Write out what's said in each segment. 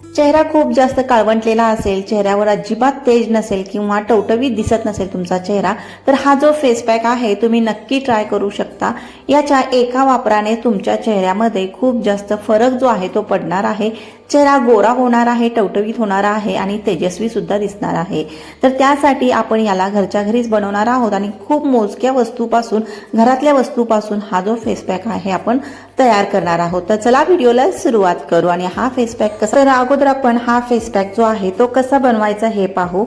चेहरा खूप जास्त काळवंटलेला असेल चेहऱ्यावर अजिबात तेज नसेल किंवा टवटवीत दिसत नसेल तुमचा चेहरा तर हा जो फेस पॅक आहे तुम्ही नक्की ट्राय करू शकता. याच्या एका वापराने तुमच्या चेहऱ्यामध्ये खूप जास्त फरक जो आहे तो पडणार आहे. चेहरा गोरा होणार आहे टवटवीत होणार आहे आणि तेजस्वी सुद्धा दिसणार आहे. तर त्यासाठी आपण याला घरच्या घरीच बनवणार आहोत आणि खूप मोजक्या वस्तूपासून घरातल्या वस्तूपासून हा जो फेस पॅक आहे आपण तयार करणार आहोत. तर चला व्हिडिओला सुरुवात करू आणि हा फेस पॅक कसा तर अगोदर आपण हा फेस पॅक जो आहे तो कसा बनवायचा हे पाहू.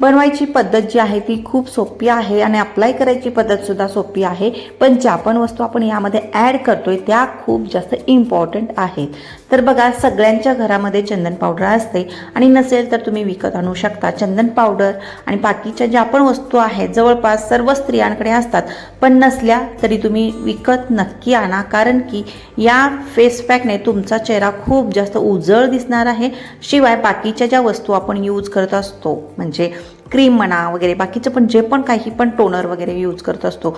बनवायची पद्धत जी आहे ती खूप सोपी आहे आणि अप्लाय करायची पद्धतसुद्धा सोपी आहे. पण ज्या पण वस्तू आपण यामध्ये ॲड करतोय त्या खूप जास्त इम्पॉर्टंट आहेत. तर बघा सगळ्यांच्या घरामध्ये चंदन पावडर असते. आणि नसेल तर तुम्ही विकत आणू शकता चंदन पावडर. आणि बाकीच्या ज्या पण वस्तू आहेत जवळपास सर्व स्त्रियांकडे असतात. पण नसल्या तरी तुम्ही विकत नक्की आणा. कारण की या फेस पॅकने तुमचा चेहरा खूप जास्त उजळ दिसणार आहे. शिवाय बाकीच्या ज्या वस्तू आपण यूज करत असतो म्हणजे क्रीम म्हणा वगैरे बाकीचं पण जे पण काही पण टोनर वगैरे यूज करत असतो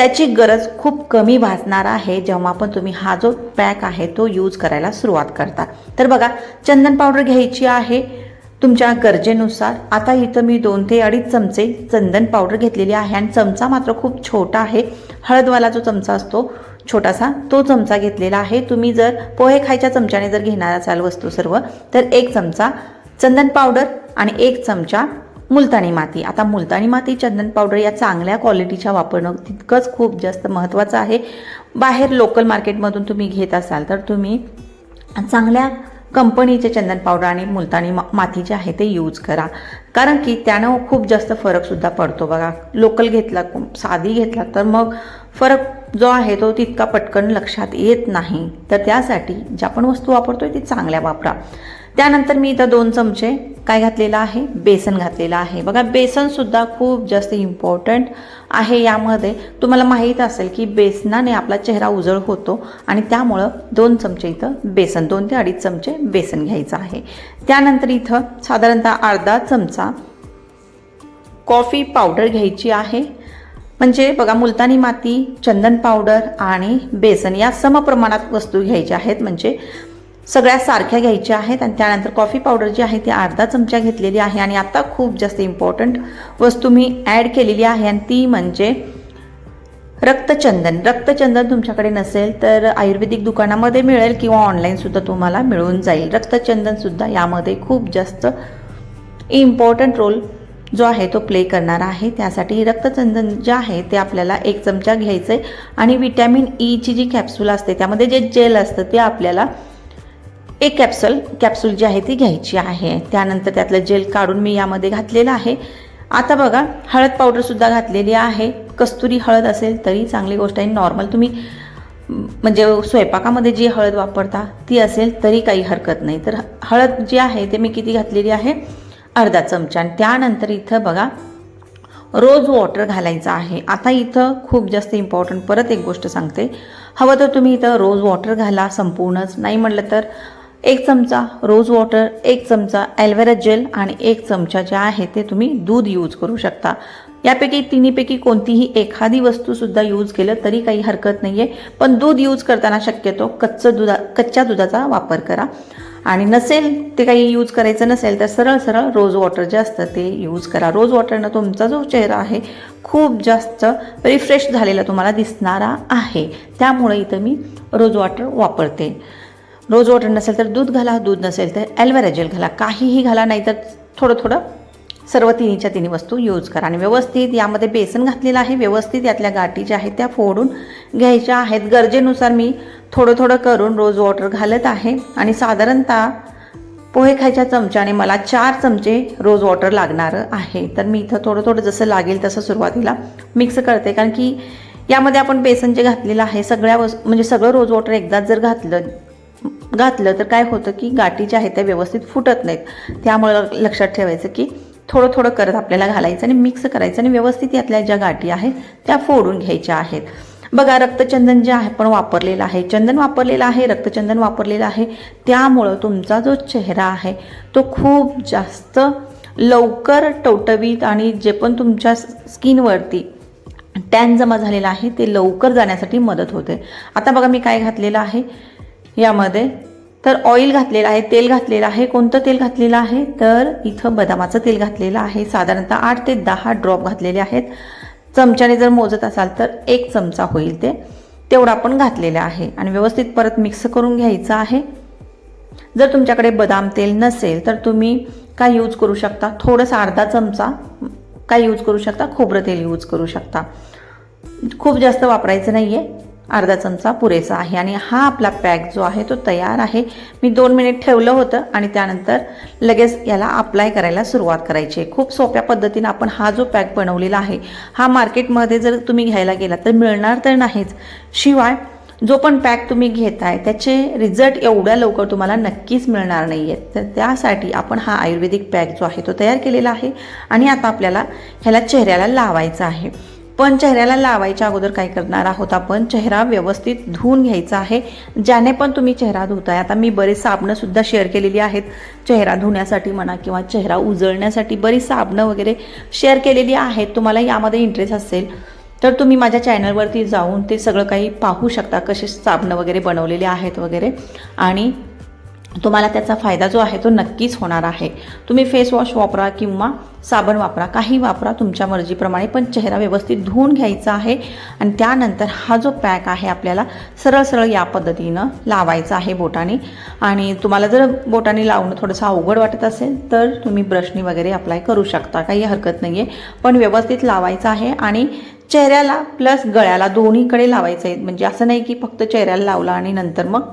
त्याची गरज खूप कमी भासणार आहे जेव्हा पण तुम्ही हा जो पॅक आहे तो यूज करायला सुरुवात करता. तर बघा चंदन पावडर घ्यायची आहे तुमच्या गरजेनुसार. आता इथं मी दोन ते अडीच चमचे चंदन पावडर घेतलेली आहे आणि चमचा मात्र खूप छोटा आहे. हळदवाला जो चमचा असतो छोटासा तो चमचा घेतलेला आहे. तुम्ही जर पोहे खायच्या चमच्याने जर घेणार असाल वस्तू सर्व तर एक चमचा चंदन पावडर आणि एक चमचा मुलतानी माती. आता मुलतानी माती चंदन पावडर या चांगल्या क्वालिटीच्या वापरणं तितकंच खूप जास्त महत्त्वाचं आहे. बाहेर लोकल मार्केटमधून तुम्ही घेत असाल तर तुम्ही चांगल्या कंपनीचे चंदन पावडर आणि मुलतानी मा माती जे आहे ते यूज करा. कारण की त्यानं खूप जास्त फरकसुद्धा पडतो बघा. लोकल घेतला साधी घेतला तर मग फरक जो आहे तो तितका पटकन लक्षात येत नाही. तर त्यासाठी ज्या पण वस्तू वापरतोय ती चांगल्या वापरा. त्यानंतर मी इथं दोन चमचे काय घातलेलं आहे? बेसन घातलेलं आहे. बघा बेसनसुद्धा खूप जास्त इम्पॉर्टंट आहे यामध्ये. तुम्हाला माहीत असेल की बेसनाने आपला चेहरा उजळ होतो आणि त्यामुळं दोन चमचे इथं बेसन दोन ते अडीच चमचे बेसन घ्यायचं आहे. त्यानंतर इथं साधारणतः अर्धा चमचा कॉफी पावडर घ्यायची आहे. म्हणजे बघा मुलतानी माती चंदन पावडर आणि बेसन या समप्रमाणात वस्तू घ्यायच्या आहेत. म्हणजे सगळ्या सारख्या घ्यायच्या आहेत आणि त्यानंतर कॉफी पावडर जी आहे ती अर्धा चमचा घेतलेली आहे आणि आता खूप जास्त इम्पॉर्टंट वस्तू मी ॲड केलेली आहे आणि ती म्हणजे रक्तचंदन. रक्तचंदन तुमच्याकडे नसेल तर आयुर्वेदिक दुकानामध्ये मिळेल किंवा ऑनलाईनसुद्धा तुम्हाला मिळून जाईल. रक्तचंदनसुद्धा यामध्ये खूप जास्त इम्पॉर्टंट रोल जो आहे तो प्ले करणार आहे. त्यासाठी रक्तचंदन जे आहे ते आपल्याला एक चमचा घ्यायचं आहे आणि विटॅमिन ईची e जी कॅप्सूल असते त्यामध्ये जे जेल असतं ते आपल्याला एक कॅप्सूल कॅप्सूल जी आहे ती घ्यायची आहे. त्यानंतर त्यातलं जेल काढून मी यामध्ये घातलेलं आहे. आता बघा हळद पावडरसुद्धा घातलेली आहे. कस्तुरी हळद असेल तरी चांगली गोष्ट आहे. नॉर्मल तुम्ही म्हणजे स्वयंपाकामध्ये जी हळद वापरता ती असेल तरी काही हरकत नाही. तर हळद जी आहे ते मी किती घातलेली आहे? अर्धा चमचा. आणि त्यानंतर इथं बघा रोज वॉटर घालायचं आहे. आता इथं खूप जास्त इम्पॉर्टंट परत एक गोष्ट सांगते. हवं तर तुम्ही इथं रोज वॉटर घाला संपूर्णच. नाही म्हटलं तर एक चमचा रोज वॉटर एक चमचा ॲल्वेरा जेल आणि एक चमचा जे आहे ते तुम्ही दूध यूज करू शकता. यापैकी तिन्हीपैकी कोणतीही एखादी वस्तूसुद्धा यूज केलं तरी काही हरकत नाही आहे पण दूध यूज करताना शक्यतो कच्चं दुधा कच्च्या दुधाचा वापर करा. आणि नसेल ते काही यूज करायचं नसेल तर सरळ सरळ रोज वॉटर जे असतं ते यूज करा. रोज वॉटरनं तुमचा जो चेहरा आहे खूप जास्त रिफ्रेश झालेला तुम्हाला दिसणारा आहे. त्यामुळे इथं मी रोज वॉटर वापरते. रोज वॉटर नसेल तर दूध घाला दूध नसेल तर ॲल्वेरा जेल घाला. काहीही घाला नाही तर थोडं थोडं सर्व तिन्हीच्या तिन्ही वस्तू यूज करा. आणि व्यवस्थित यामध्ये बेसन घातलेलं आहे. व्यवस्थित यातल्या गाठी ज्या आहेत त्या फोडून घ्यायच्या आहेत. गरजेनुसार मी थोडं थोडं करून रोज वॉटर घालत आहे. आणि साधारणतः पोहे खायच्या चमच्याने मला चार चमचे रोज वॉटर लागणार आहे. तर मी इथं थोडं थोडं जसं लागेल तसं सुरुवातीला मिक्स करते. कारण की यामध्ये आपण बेसन जे घातलेलं आहे सगळ्या वस म्हणजे सगळं रोज वॉटर एकदाच जर घातलं घातलं तर काय होतं की गाठी ज्या आहेत त्या व्यवस्थित फुटत नाहीत. त्यामुळं लक्षात ठेवायचं की थोडं थोडं करत आपल्याला घालायचं आणि मिक्स करायचं आणि व्यवस्थित यातल्या ज्या गाठी आहेत त्या फोडून घ्यायच्या आहेत. बघा रक्तचंदन जे आहे पण वापरलेलं आहे. चंदन वापरलेलं आहे रक्तचंदन वापरलेलं आहे. त्यामुळं तुमचा जो चेहरा आहे तो खूप जास्त लवकर टवटवीत आणि जे पण तुमच्या स्किनवरती टॅन जमा झालेला आहे ते लवकर जाण्यासाठी मदत होते. आता बघा मी काय घातलेलं आहे? यामध्ये. तर ऑइल घातलेलं आहे तेल घातलेलं आहे. कोणतं तेल घातलेलं आहे? तर इथं बदामाचं तेल घातलेलं आहे. साधारणतः आठ ते दहा ड्रॉप घातलेले आहेत. चमच्याने जर मोजत असाल तर एक चमचा होईल ते. तेवढा आपण घातलेला आहे. आणि व्यवस्थित परत मिक्स करून घ्यायचं आहे. जर तुमच्याकडे बदाम तेल नसेल तर तुम्ही काय यूज करू शकता? थोडंसं अर्धा चमचा काय यूज करू शकता? खोबरं तेल यूज करू शकता. खूप जास्त वापरायचं नाही आहे अर्धा चमचा पुरेसा आहे. आणि हा आपला पॅक जो आहे तो तयार आहे. मी दोन मिनिट ठेवलं होतं आणि त्यानंतर लगेच याला अप्लाय करायला सुरुवात करायची. आहे खूप सोप्या पद्धतीनं आपण हा जो पॅक बनवलेला आहे हा मार्केटमध्ये जर तुम्ही घ्यायला गेला तर मिळणार तर नाहीच. शिवाय जो पण पॅक तुम्ही घेताय त्याचे रिझल्ट एवढ्या लवकर तुम्हाला नक्कीच मिळणार नाही आहेत तर त्यासाठी आपण हा आयुर्वेदिक पॅक जो आहे तो तयार केलेला आहे. आणि आता आपल्याला ह्याला चेहऱ्याला लावायचा आहे. पण चेहऱ्याला लावायच्या अगोदर काय करणार आहोत आपण? चेहरा व्यवस्थित धुवून घ्यायचा आहे. ज्याने पण तुम्ही चेहरा धुताय. आता मी बरेच साबणं सुद्धा शेअर केलेली आहेत. चेहरा धुण्यासाठी म्हणा किंवा चेहरा उजळण्यासाठी बरीच साबणं वगैरे शेअर केलेली आहेत. तुम्हाला यामध्ये इंटरेस्ट असेल तर तुम्ही माझ्या चॅनलवरती जाऊन ते सगळं काही पाहू शकता कसे साबणं वगैरे बनवलेले आहेत वगैरे. आणि तुम्हाला त्याचा फायदा जो आहे तो नक्कीच होणार आहे. तुम्ही फेसवॉश वापरा किंवा साबण वापरा काही वापरा तुमच्या मर्जीप्रमाणे पण चेहरा व्यवस्थित धुवून घ्यायचा आहे आणि त्यानंतर हा जो पॅक आहे आपल्याला सरळ सरळ या पद्धतीनं लावायचा आहे बोटाने. आणि तुम्हाला जर बोटाने लावणं थोडंसं अवघड वाटत असेल तर तुम्ही ब्रशनी वगैरे अप्लाय करू शकता. काही हरकत नाही आहे पण व्यवस्थित लावायचं आहे आणि चेहऱ्याला प्लस गळ्याला दोन्हीकडे लावायचं आहे म्हणजे असं नाही की फक्त चेहऱ्याला लावला आणि नंतर मग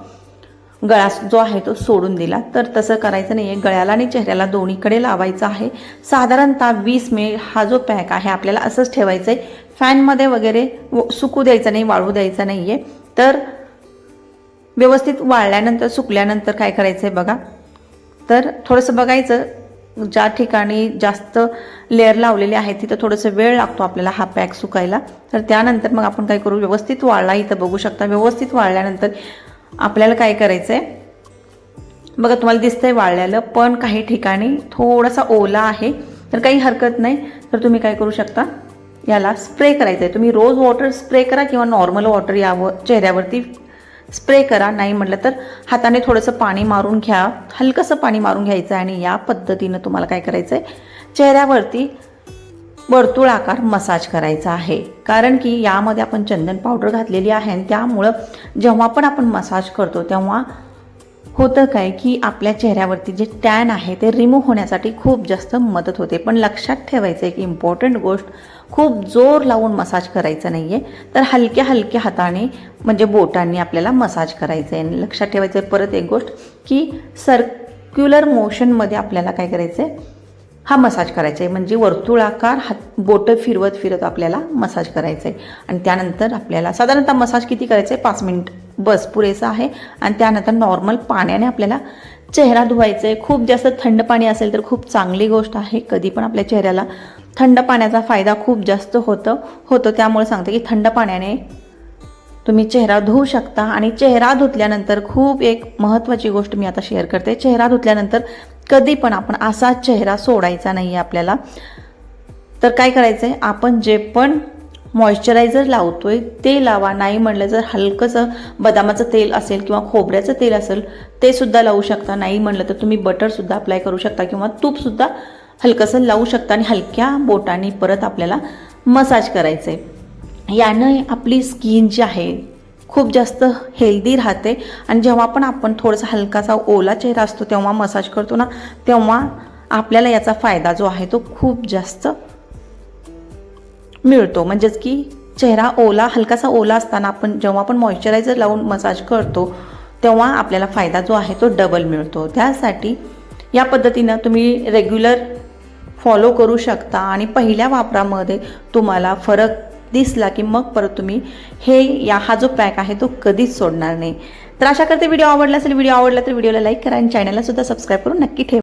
गळा जो आहे तो सोडून दिला. तर तसं करायचं नाही आहे गळ्याला आणि चेहऱ्याला दोन्हीकडे लावायचं आहे. साधारणतः वीस मिनिट हा जो पॅक आहे आपल्याला असंच ठेवायचं आहे फॅनमध्ये वगैरे व- सुकू द्यायचं नाही वाळू द्यायचं नाही आहे तर व्यवस्थित वाळल्यानंतर सुकल्यानंतर काय करायचं आहे बघा. तर थोडंसं बघायचं ज्या ठिकाणी जास्त लेअर लावलेले आहेत तिथं थोडंसं वेळ लागतो आपल्याला हा पॅक सुकायला. तर त्यानंतर मग आपण काय करू व्यवस्थित वाळला इथं बघू शकता. व्यवस्थित वाळल्यानंतर आपल्याला काय करायचं आहे बघा तुम्हाला दिसतंय वाळलेलं पण काही ठिकाणी थोडासा ओला आहे तर काही हरकत नाही. तर तुम्ही काय करू शकता? याला स्प्रे करायचं आहे तुम्ही रोज वॉटर स्प्रे करा किंवा नॉर्मल वॉटर यावर चेहऱ्यावरती स्प्रे करा नाही म्हटलं तर हाताने थोडंसं पाणी मारून घ्या हलकंसं पाणी मारून घ्यायचं आहे आणि या पद्धतीनं तुम्हाला काय करायचं आहे चेहऱ्यावरती वर्तुळ आकार मसाज करायचा आहे. कारण की यामध्ये आपण चंदन पावडर घातलेली आहे आणि त्यामुळं जेव्हा पण आपण मसाज करतो तेव्हा होतं काय की आपल्या चेहऱ्यावरती जे टॅन आहे ते रिमूव्ह होण्यासाठी खूप जास्त मदत होते. पण लक्षात ठेवायचं एक इम्पॉर्टंट गोष्ट खूप जोर लावून मसाज करायचं नाही आहे तर हलक्या हलक्या हाताने म्हणजे बोटांनी आपल्याला मसाज करायचं आहे. आणि लक्षात ठेवायचं आहे परत एक गोष्ट की सर्क्युलर मोशनमध्ये आपल्याला काय करायचं आहे हा मसाज करायचा आहे. म्हणजे वर्तुळाकार हात बोटं फिरवत फिरत आपल्याला मसाज करायचं आहे. आणि त्यानंतर आपल्याला साधारणतः मसाज किती करायचा आहे? पाच मिनिट. बस पुरेसा आहे. आणि त्यानंतर नॉर्मल पाण्याने आपल्याला चेहरा धुवायचा आहे. खूप जास्त थंड पाणी असेल तर खूप चांगली गोष्ट आहे. कधी पण आपल्या चेहऱ्याला थंड पाण्याचा फायदा खूप जास्त होतं होतं. त्यामुळे सांगते की थंड पाण्याने तुम्ही चेहरा धुवू शकता. आणि चेहरा धुतल्यानंतर खूप एक महत्त्वाची गोष्ट मी आता शेअर करते. चेहरा धुतल्यानंतर कधी पण आपण असा चेहरा सोडायचा नाही आहे आपल्याला. तर काय करायचं आहे आपण जे पण मॉइश्चरायझर आहे ते लावा. नाही म्हणलं जर हलकंसं बदामाचं तेल असेल किंवा खोबऱ्याचं तेल असेल ते सुद्धा लावू शकता. नाही म्हणलं तर तुम्ही बटरसुद्धा अप्लाय करू शकता किंवा तूपसुद्धा हलकंसं लावू शकता आणि हलक्या बोटांनी परत आपल्याला मसाज करायचं आहे यानं आपली स्किन जी आहे खूप जास्त हेल्दी राहते. आणि जेव्हा पण आपण थोडासा हलकासा ओला चेहरा असतो तेव्हा मसाज करतो ना तेव्हा आपल्याला याचा फायदा जो आहे तो खूप जास्त मिळतो. म्हणजेच की चेहरा ओला हलकासा ओला असताना आपण जेव्हा आपण मॉइश्चरायझर लावून मसाज करतो तेव्हा आपल्याला फायदा जो आहे तो डबल मिळतो. त्यासाठी या पद्धतीनं तुम्ही रेग्युलर फॉलो करू शकता. आणि पहिल्या वापरामध्ये तुम्हाला फरक दिसला की मग परत तुम्ही हे या हा जो पॅक आहे तो कधीच सोडणार नाही. तर अशा करते व्हिडिओ आवडला असेल व्हिडिओ आवडला तर व्हिडिओला लाईक करा आणि चॅनलला सुद्धा सबस्क्राईब करून नक्की ठेवा.